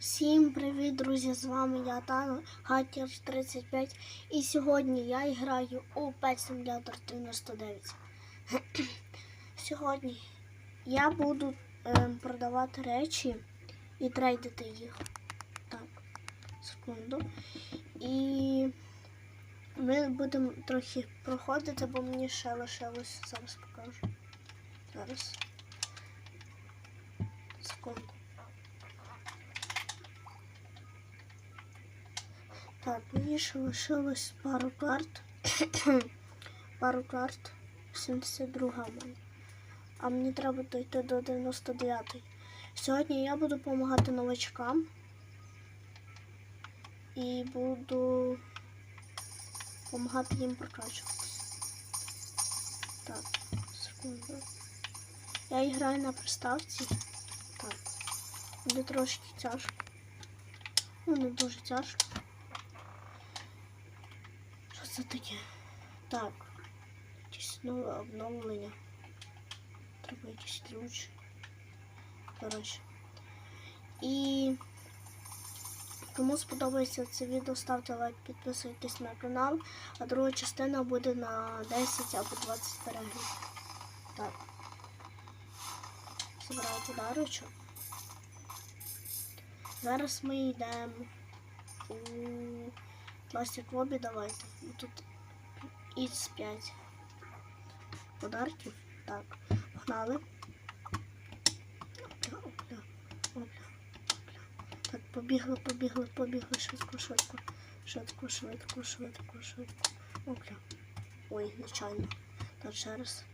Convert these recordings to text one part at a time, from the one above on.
Всім привіт, друзі! З вами я Тана Хакер 35 і сьогодні я граю у Pet Simulator 99. сьогодні я буду ем, продавати речі і трейдити їх. Так, секунду. І ми будемо трохи проходити, бо мені ще лишилось. Зараз покажу. Зараз. Секунду. Так, мені ще лишилось пару карт. пару карт. 72 в мене. А мені треба дойти до 99. Сьогодні я буду допомагати новачкам. І буду допомагати їм прокачуватися. Так, секунду. Я граю на приставці. Так. Буде трошки тяжко. Ну, не дуже тяжко. Це таке? Так. Якісь нове обновлення. Треба якийсь ключ. Коротше. І кому сподобається це відео, ставте лайк, підписуйтесь на канал, а друга частина буде на 10 або 20 переглядів. Так. Забираю подарочок. Зараз ми йдемо у Пластик лобі давайте. Тут із 5 подарків. Так, погнали. Опля, опля, опля, опля. Так, побігли, побігли, побігли. Швидко, швидко. Швидко, швидко, швидко, швидко. Опля. Ой, нечайно. Так, ще раз.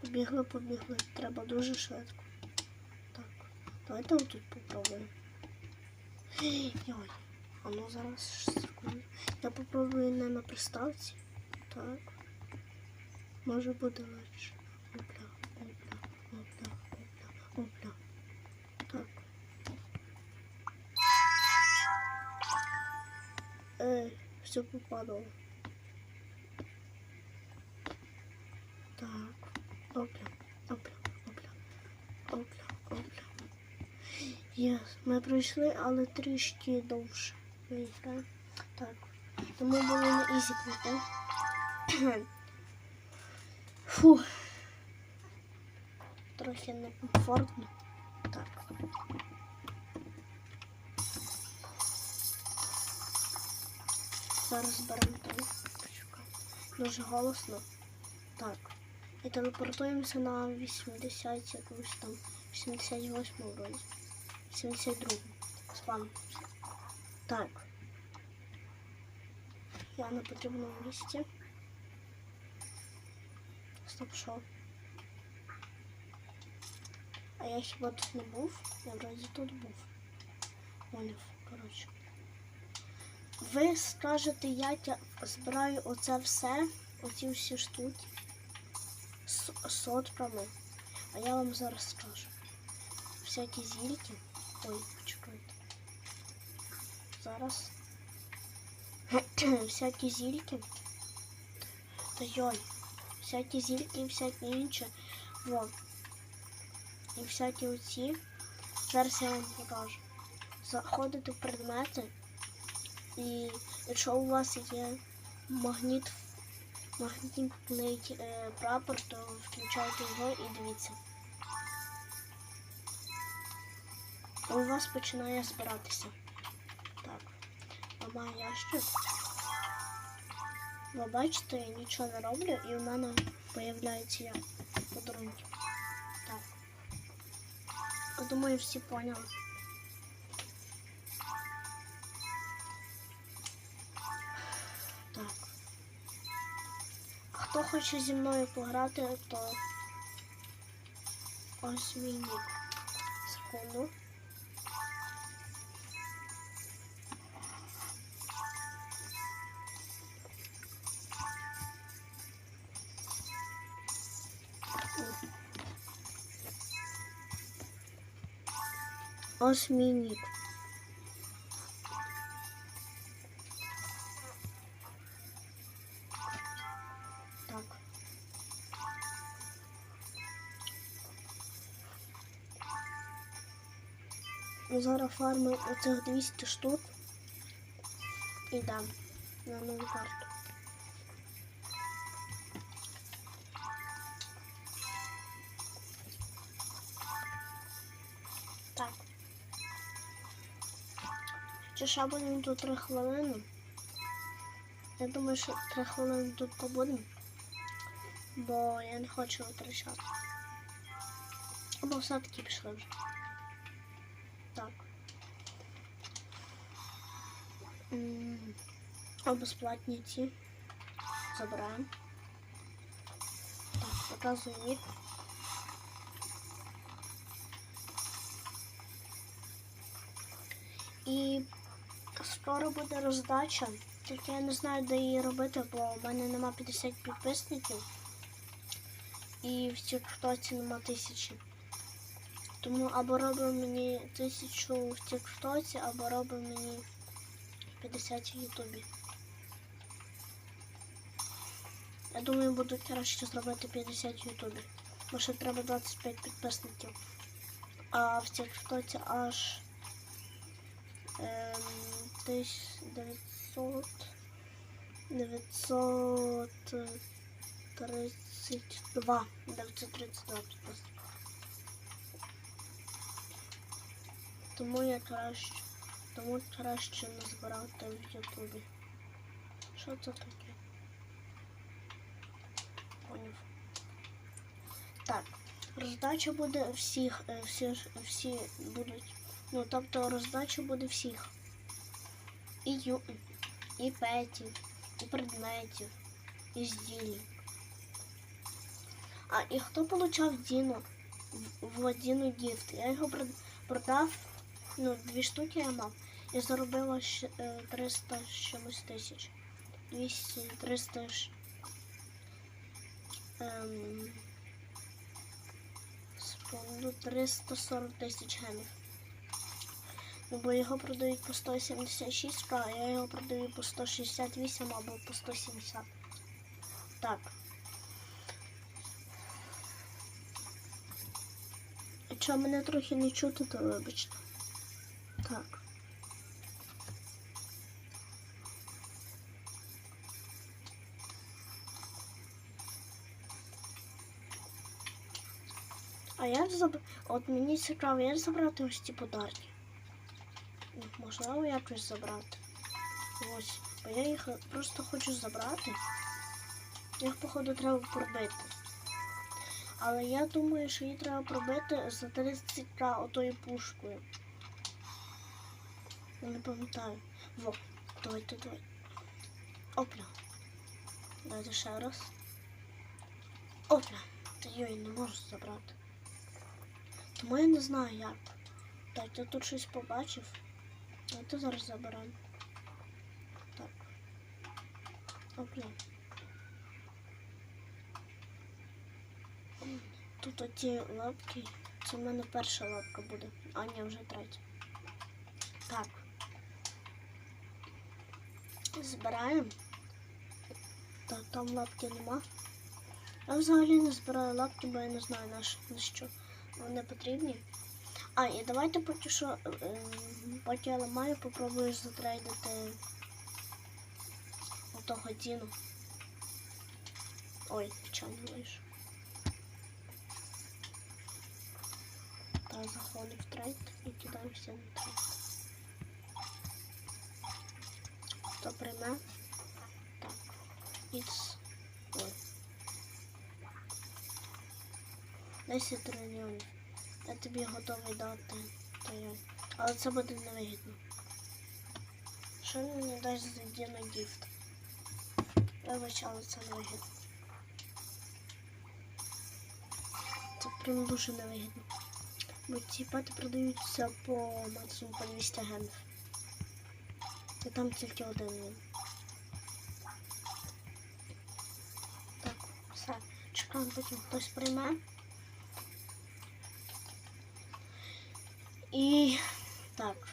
Побігли, побігли. Треба дуже швидко. Так, давайте отут попробуємо. Йой. А ну зараз секунду. Я попробую не на приставці. Так. Може буде легше. Опля, опля, опля, опля, опля. Так. Ей, все попадало. Так. Опля, опля, опля, опля, опля. Є, ми пройшли, але трішки довше виграє. Так. Тому було на ізі пройти. Фу. Трохи некомфортно. Так. Зараз беремо той. Дуже голосно. Так. І телепортуємося на 80 якусь там. 78 вроді. 72. Спам. Так. Я на потрібному місці. Стоп, що? А я хіба тут не був? Я вроді тут був. Поняв, коротше. Ви скажете, я збираю оце все, оці всі штуки з сотками. А я вам зараз скажу. Всякі зільки. Ой, почекайте. Зараз. всякі зільки. Та йой. Всякі зільки і всякі інші. Во. І всякі оці. Зараз я вам покажу. Заходите в предмети. І якщо у вас є магніт, магнітний е, прапор, то включайте його і дивіться. У вас починає збиратися. Ламаю ящик. Ви бачите, я нічого не роблю і в мене появляється я подарунки. Так. Я думаю, всі поняли. Так. Хто хоче зі мною пограти, то ось мій нік. Секунду. Ось мій нік. Так. зараз фармимо оцих 200 штук і дам на нову карту. Чи ще будемо тут 3 хвилини? Я думаю, що 3 хвилини тут побудемо, бо я не хочу витрачати. Або все-таки пішли вже. Так. А безплатні ці. Забираємо. Так, показую їх. І скоро буде роздача. Тільки я не знаю, де її робити, бо в мене нема 50 підписників. І в Тіктоці нема тисячі. Тому або робимо мені тисячу в Тіктоці, або робимо мені 50 в Ютубі. Я думаю, буду краще зробити 50 в Ютубі. Бо ще треба 25 підписників. А в Тіктоці аж ем, 1900 932 932. Тому я краще, тому краще не збирати в Ютубі. Що це таке? Поняв. Так, роздача буде всіх, е, всі, всі будуть. Ну, тобто роздача буде всіх. І ю, і петів, і предметів, і зділів. А і хто получав Діну в- в Діну гіфт? Я його прод- продав, ну, дві штуки я мав. І заробила ще, е, 300 з чимось тисяч. 200, 300 ж. Ем, секунду, 340 тисяч гемів. Бо його продають по 176, а я його продаю по 168 або по 170. Так. Якщо мене трохи не чути, то вибачте. Так. А як заб... От мені цікаво, як забрати ось ці подарки? Ну, Можливо, якось забрати. Ось. Бо я їх просто хочу забрати. Їх, походу, треба пробити. Але я думаю, що її треба пробити за 30к отою пушкою. Не пам'ятаю. Во, давайте, давайте. Опля. Давайте ще раз. Опля. Та йой, не можу забрати. Тому я не знаю як. Так, я тут щось побачив. Давайте зараз заберемо. Так. Опля. Тут оті лапки. Це в мене перша лапка буде. А ні, вже третя. Так. Збираємо. Так, там лапки нема. Я взагалі не збираю лапки, бо я не знаю на що вони потрібні. А, і давайте поки що, ем, поки я ламаю, попробую затрейдити отого Діну. Ой, не вийшов. Так, заходимо в трейд і кидаємося на трейд. Хто прийме? Так. Ікс. Ой. 10 трильйонів. Я тобі готовий дати. Але це буде невигідно. Що мені дасть за Діна гіфт? Вибач, але це невигідно. Це прям дуже невигідно. Бо ці пати продаються по максимум по 200 гемів. І там тільки один він. Так, все. Чекаємо, потім хтось прийме. І так.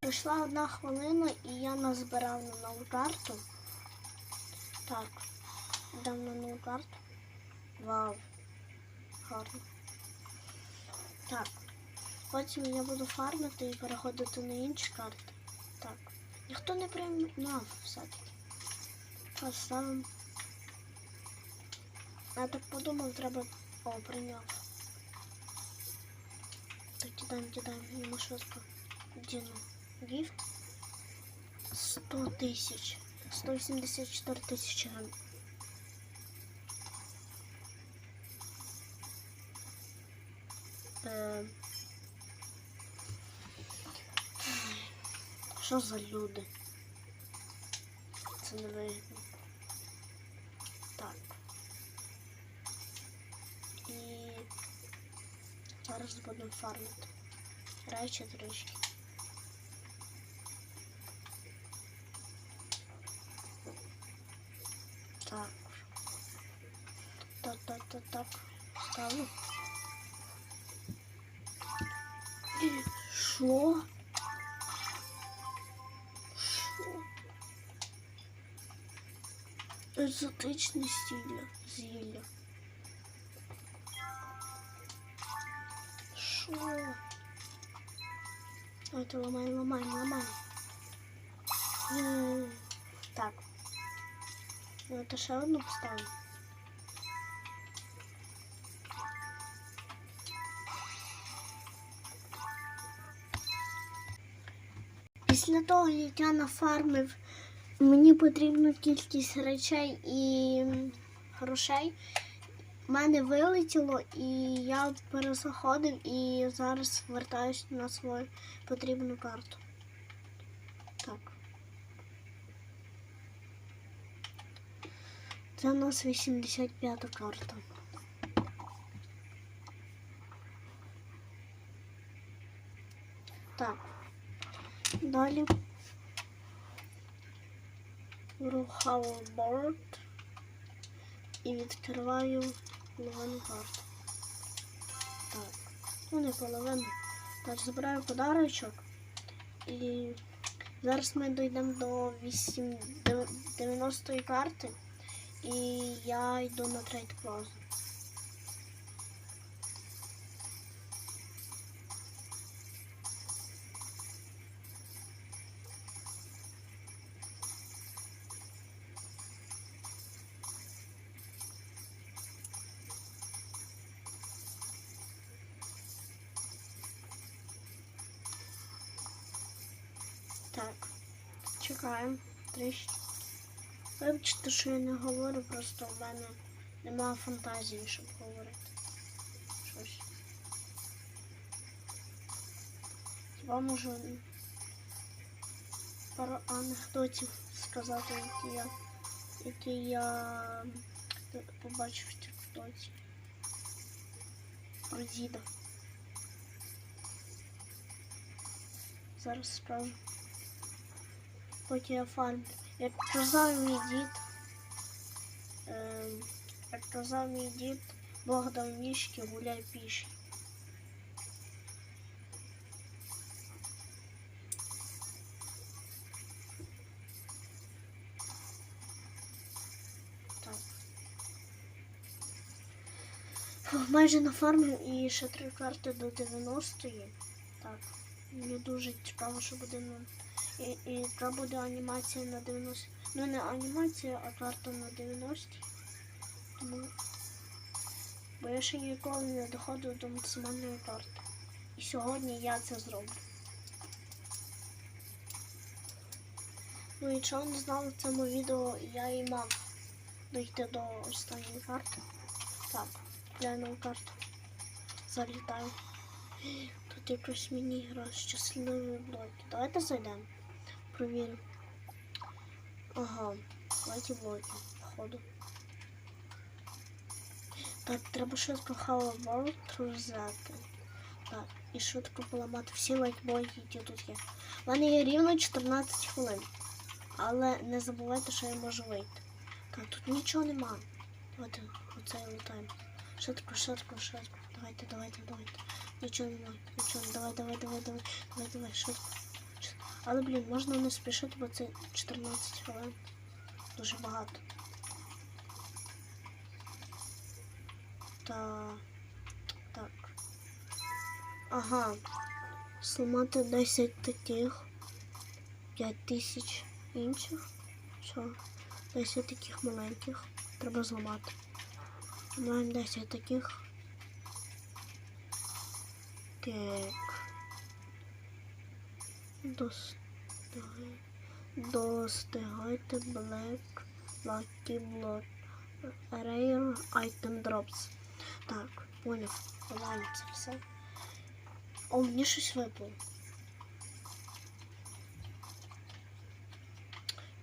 Пройшла одна хвилина і я назбирав на нову карту. Так. Дам на нову карту. Вау. Гарно. Так. Потім я буду фармити і переходити на інші карти. Ніхто не приймав все-таки. Поставимо. Я так подумав, треба. О, прийняв. Так, кидаємо, кидаємо. Йому швидко. Діну. Гіфт. 100 тисяч. 184 тисячі гривень. Е, Що за люди? Це не вигідно. Так. І зараз будемо фармити. Речі трішки. Екзотичне зілля. Зілля. Що? Давайте ламаємо, ламаємо, ламаємо. М, Так. Ну, то ще одну поставимо. Після того, як я нафармив, мені потрібна кількість речей і грошей. В мене вилетіло, і я перезаходив і зараз вертаюсь на свою потрібну карту. Так. Це у нас 85 карта. Так. Далі hoverboard і відкриваю карту. Так. Ну не половину. Так, забираю подарочок. І зараз ми дійдемо до 8, 90 карти. І я йду на трейд плазу. Чекаємо. Вибачте, що я не говорю, просто в мене немає фантазії, щоб говорити. Щось. Хіба можу пару анекдотів сказати, які я, які я побачив в тіктоці. Про діда. Зараз скажу. Я фармлю. Як казав мій дід, ем, як казав мій дід, Бог дав ніжки, гуляй пішки. Майже на фармі і ще три карти до 90-ї. Так. Мені дуже цікаво, що буде на. І, і яка буде анімація на 90. Ну не анімація, а карта на 90. Тому. Бо я ще ніколи не доходив до максимальної карти. І сьогодні я це зроблю. Ну, якщо ви не знали в цьому відео, я і мав дойти до останньої карти. Так, глянув карту. Залітаю. Якось міні-гра щасливі блоки. Давайте зайдемо. Провіримо. Ага, давайте блоки, походу. Так, треба швидко World розряти. Так, і швидко поламати всі лайтблоки, які тут є. У мене є рівно 14 хвилин. Але не забувайте, що я можу вийти. Так, тут нічого нема. Давайте оцей летаємо. Швидко, швидко, швидко. Давайте, давайте, давайте. Нічого нема, нічого, давай, давай, давай, давай, давай, давай, швидко. Але, ну, блін, можна не спішити, бо це 14 хвилин. Дуже багато. Та... Так. Ага. Сломати 10 таких. 5 тисяч інших. Все. 10 таких маленьких. Треба зламати. Маємо 10 таких. Так. Достигай. Достигайте Black Lucky Block. Rare Item Drops. Так, поняв. Ладно, все. О, мені щось випало.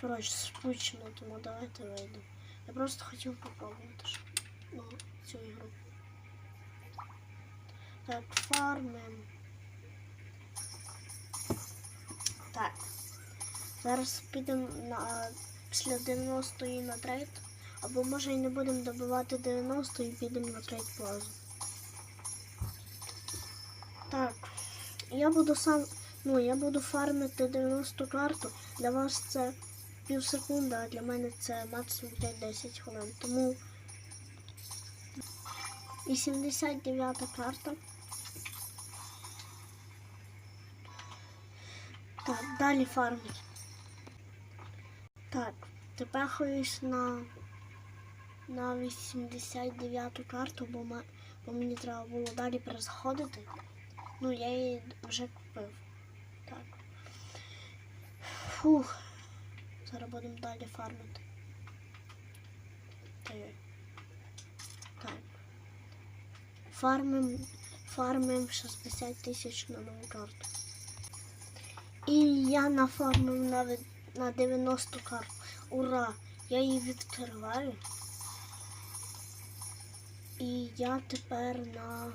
Коротше, скучно, тому давайте вийду. Я просто хотів попробувати ну, цю ігру. Так, фармим. Так. Зараз підемо на після 90-ї на трейд. Або може і не будемо добивати 90 і підемо на трейд плазу. Так. Я буду сам. Ну, я буду фармити 90 карту. Для вас це пів секунди, а для мене це максимум 5-10 хвилин. Тому. І 79 карта. Так, далі фармить. Так, тепер ходиш на, на 89 ту карту, бо, ма- бо мені треба було далі перезаходити. Ну, я її вже купив. Так. Фух. Зараз будемо далі фармити. Ой-ой. Так. Фармим, фармим 60 тисяч на нову карту. І я нафармив навіть на 90 карт. Ура! Я її відкриваю. І я тепер на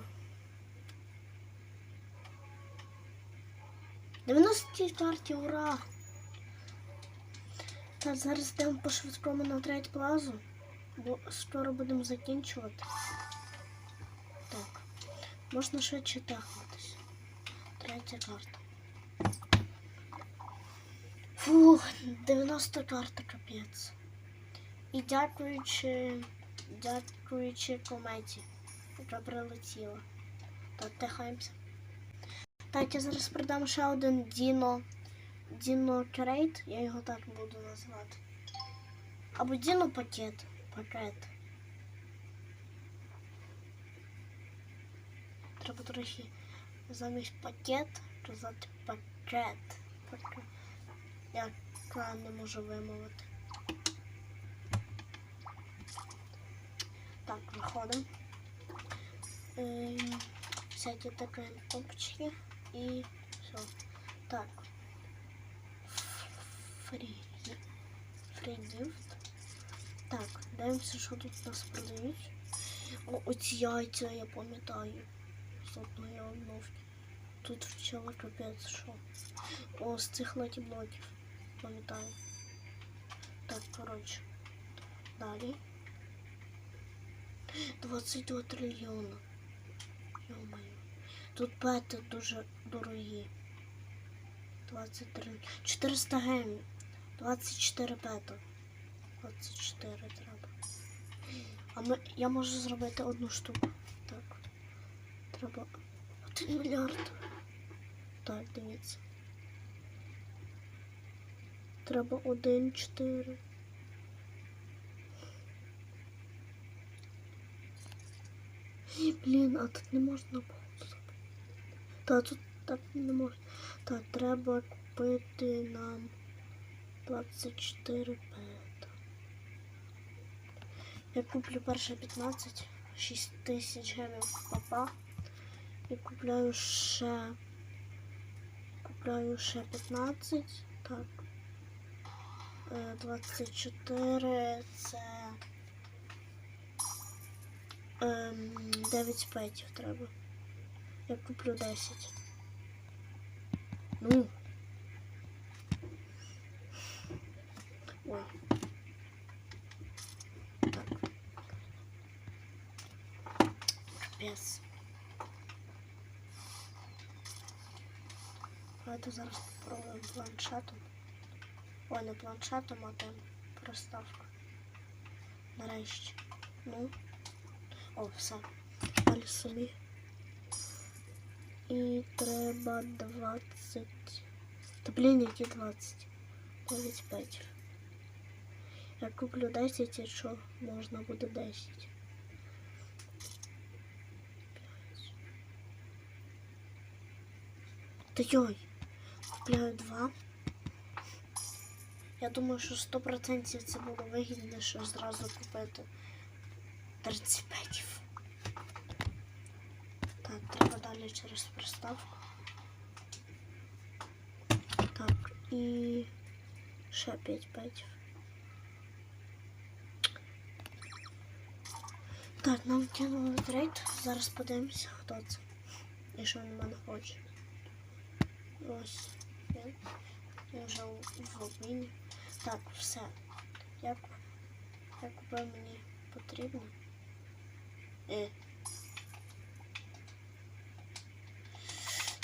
90 карті, ура! Так, зараз йдемо по швидкому на треть плазу, бо скоро будемо закінчувати. Так, можна швидше тахнутися. Третя карта. Фух, 90 карта капець. І дякуючи, дякуючи кометі, яка прилетіла. Так, тихаємося. Так, я зараз продам ще один Діно. Діно Крейт, я його так буду називати. Або Діно пакет. Пакет. Треба трохи замість пакет казати пакет. Пакет. Я не можу вимовити. Так, виходимо. Ем, Всякі такі кнопочки і все. Так. Фрі. Фрі гіфт. Так, дивимося, що тут нас продають. О, оці яйця я пам'ятаю. Тут вчила капець, що. О, з цих лакі блоків. Пам'ятаю. Так, коротше. Далі. 22 трильйона. Йо-моє. Тут пети дуже дорогі. 23. 400 гемів. 24 пета. 24 треба. А ми, я можу зробити одну штуку. Так. Треба 1 мільярд. Так, дивіться. Треба 1, 4. Блін, а тут не можна було. Та тут так не можна. Так, треба купити нам 24 пета. Я куплю перше 15, 6 тисяч гемів папа. І купляю ще. Купляю ще 15. Так. Е, 24 це. Ем, 9 петів треба. Я куплю 10. Ну. Ой. Так. Капець. Давайте зараз попробуємо планшетом. Ой, не планшетом, а тим приставка. Нарешті. Ну. О, все. далі собі. І треба 20. Та блін, які 20. 9 петів. Я куплю 10, якщо можна буде 10. Та йой, купляю 2. Я думаю, що 100% це буде вигідніше зразу купити 35. Так, треба далі через приставку. Так, і ще 5 петів. Так, нам кинули трейд. Зараз подивимося, хто це. І що він мене хоче. Ось. Він вже в обміні. Так, все. Як, як купив мені потрібно. Е.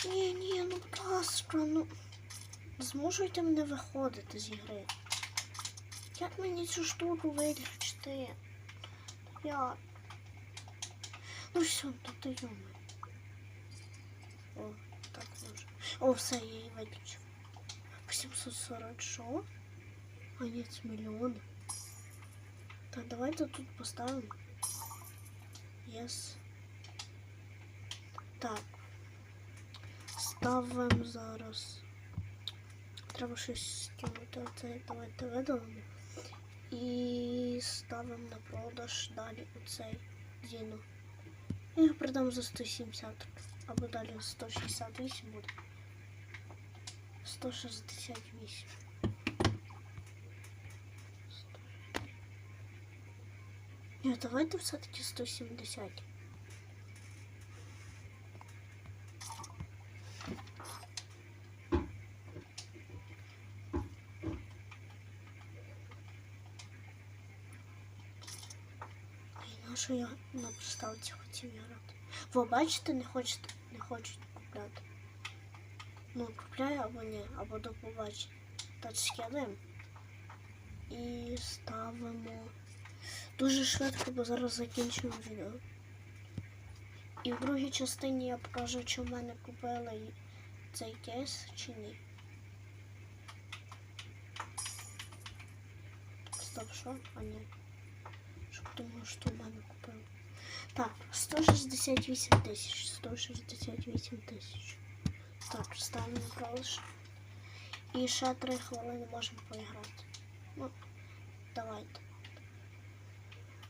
Ні, ні, ну будь ласка, ну. Зможете мене виходити з ігри? Як мені цю штуку вирішити? Я. Ну все, тут даємо. О, так може. О, все, я її виключив. 840 що? А ні, це мільйони. Так, давайте тут поставимо. Yes. Так. Ставимо зараз. Треба щось скинути. Оце давайте видалимо. І ставимо на продаж далі оцей Зіну. Я його продам за 170. Або далі 168 буде. 168. Ні, давайте все-таки 170. Ай, на що я на приставці хотів грати? Ви бачите, не хочете, не хочуть купляти. Ну, купляю або ні, або до побачення. Так скидаємо. І ставимо Дуже швидко, бо зараз закінчуємо відео. І в другій частині я покажу, чи в мене купили цей кейс чи ні. Стоп, що? А ні. Щоб думав, що в мене купили. Так, 168 тисяч. 168 тисяч. Так, ставимо продаж. І ще 3 хвилини можемо поіграти. Ну, давайте.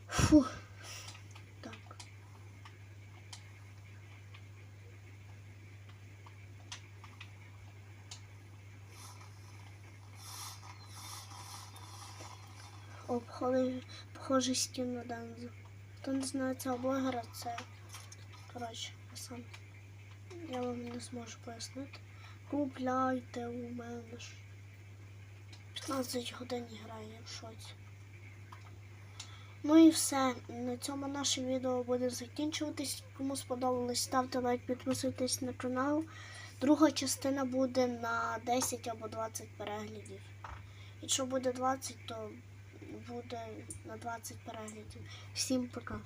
Фух. Так. Обходи, похожий скін на Дензу. Хто не знає цього блогера, це. Коротше, сам. Я вам не зможу пояснити. Купляйте у мене ж. 15 годин грає в шоці. Ну і все. На цьому наше відео буде закінчуватись. Кому сподобалось, ставте лайк, підписуйтесь на канал. Друга частина буде на 10 або 20 переглядів. Якщо буде 20, то буде на 20 переглядів. Всім пока.